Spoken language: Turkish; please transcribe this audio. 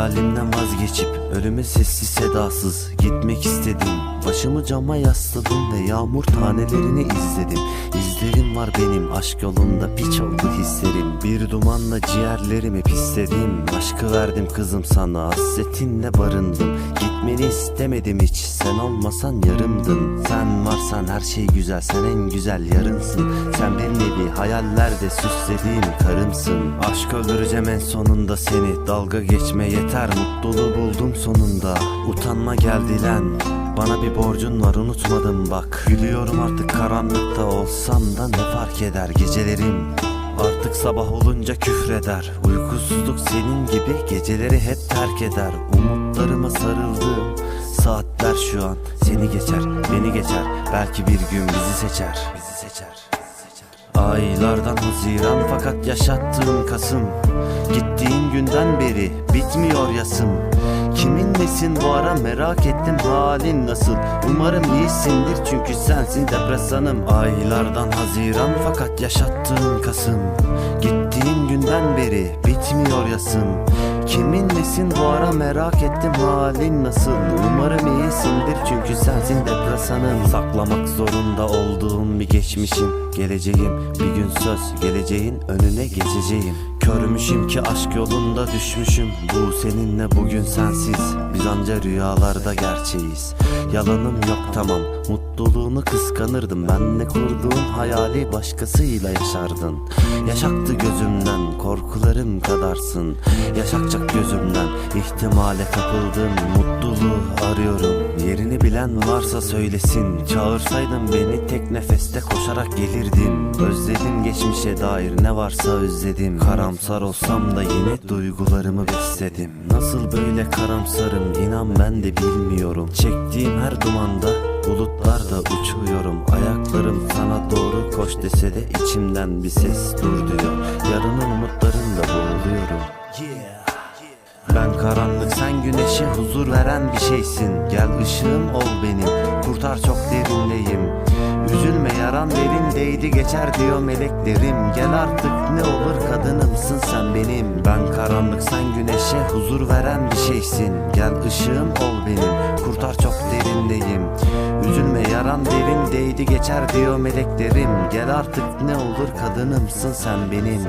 Hayalimden vazgeçip ölüme sessiz sedasız gitmek istedim. Başımı cama yasladım ve yağmur tanelerini izledim. İzlerim var benim aşk yolunda piç oldu hislerim. Bir dumanla ciğerlerimi pisledim. Aşkı verdim kızım sana hasretinle barındım. Gitmeni istemedim hiç sen olmasan yarımdın. Sen varsan her şey güzel sen en güzel yarınsın Sen bir nevi hayallerde süslediğim karımsın. Aşk öldüreceğim en sonunda seni Dalga geçme yeter. Mutluluğu buldum sonunda Utanma geldi lan. Bana bir borcun var unutmadım bak. Gülüyorum artık karanlıkta olsam da ne fark eder gecelerim? Artık sabah olunca küfreder. Uykusuzluk senin gibi geceleri hep terk eder. Umutlarıma sarıldım Saatler şu an seni geçer beni geçer. Belki bir gün bizi seçer Bizi seçer. Aylardan Haziran fakat yaşattığım Kasım. Gittiğin günden beri bitmiyor yasım Kimin nesin bu ara? Merak ettim halin nasıl? Umarım iyisindir çünkü sensin depresanım. Aylardan Haziran fakat yaşattığın Kasım. Gittiğin günden beri bitmiyor yasım Kimin nesin bu ara? Merak ettim halin nasıl? Umarım iyisindir çünkü sensin depresanım. Saklamak zorunda olduğum bir geçmişim. Geleceğim bir gün söz geleceğin önüne geçeceğim Körmüşüm ki aşk yolunda düşmüşüm. Bu seninle bugün sensiz. Biz anca rüyalarda gerçeğiz. Yalanım yok tamam. Mutluluğunu kıskanırdım. Benle kurduğun hayali başkasıyla yaşardın Yaşaktı gözümden korkularım kadarsın. Yaşakacak gözümden ihtimale kapıldım. Mutluluğu arıyorum. Yerini bilen varsa söylesin. Çağırsaydın beni tek nefeste koşarak gelirdim Özledim geçmişe dair ne varsa özledim. Karamsar olsam da yine duygularımı besledim. Nasıl böyle karamsarım inan ben de bilmiyorum. Çektiğim her dumanda bulutlarda uçuyorum. Ayaklarım sana doğru koş dese de içimden bir ses dur diyor. Yarının umutlarında boğuluyorum. Ben karanlık sen güneşe huzur veren bir şeysin. Gel ışığım ol benim kurtar çok derindeyim Üzülme yaran derindeydi geçer diyor meleklerim. Gel artık ne olur kadınımsın sen benim. Ben karanlık sen güneşe huzur veren bir şeysin. Gel ışığım ol benim kurtar çok derindeyim Üzülme yaran derindeydi geçer diyor meleklerim. Gel artık ne olur kadınımsın sen benim